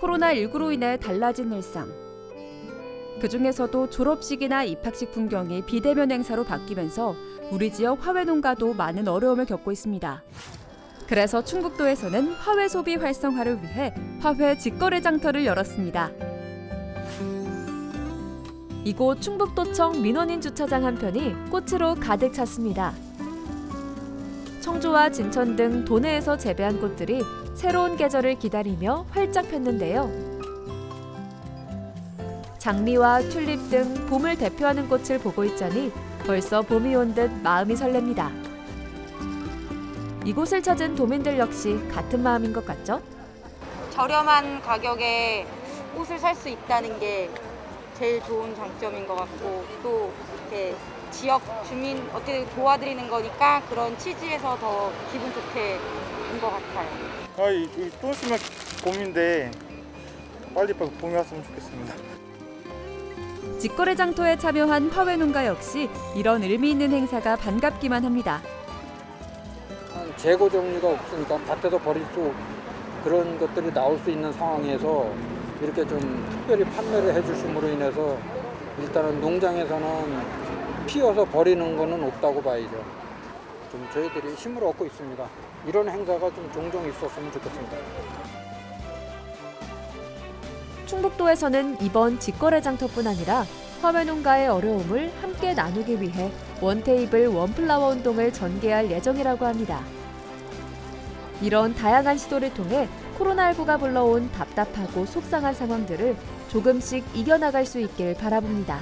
코로나19로 인해 달라진 일상. 그 중에서도 졸업식이나 입학식 풍경이 비대면 행사로 바뀌면서 우리 지역 화훼 농가도 많은 어려움을 겪고 있습니다. 그래서 충북도에서는 화훼 소비 활성화를 위해 화훼 직거래 장터를 열었습니다. 이곳 충북도청 민원인 주차장 한 편이 꽃으로 가득 찼습니다. 청주와 진천 등 도내에서 재배한 꽃들이 새로운 계절을 기다리며 활짝 폈는데요. 장미와 튤립 등 봄을 대표하는 꽃을 보고 있자니 벌써 봄이 온 듯 마음이 설렙니다. 이곳을 찾은 도민들 역시 같은 마음인 것 같죠? 저렴한 가격에 옷을 살 수 있다는 게 제일 좋은 장점인 것 같고 또 이렇게 지역 주민 어떻게 도와드리는 거니까 그런 취지에서 더 기분 좋게 인것 같아요. 아, 이, 이, 또 있으면 봄인데 빨리 빨리 봄이 왔으면 좋겠습니다. 직거래 장터에 참여한 화훼 농가 역시 이런 의미 있는 행사가 반갑기만 합니다. 재고 정리가 없으니까 밭에서 버릴 수 그런 것들이 나올 수 있는 상황에서 이렇게 좀 특별히 판매를 해주심으로 인해서 일단은 농장에서는 피어서 버리는 거는 없다고 봐야죠. 좀 저희들이 힘을 얻고 있습니다. 이런 행사가 좀 종종 있었으면 좋겠습니다. 충북도에서는 이번 직거래 장터뿐 아니라 화훼 농가의 어려움을 함께 나누기 위해 원테이블 원플라워 운동을 전개할 예정이라고 합니다. 이런 다양한 시도를 통해 코로나19가 불러온 답답하고 속상한 상황들을 조금씩 이겨나갈 수 있길 바라봅니다.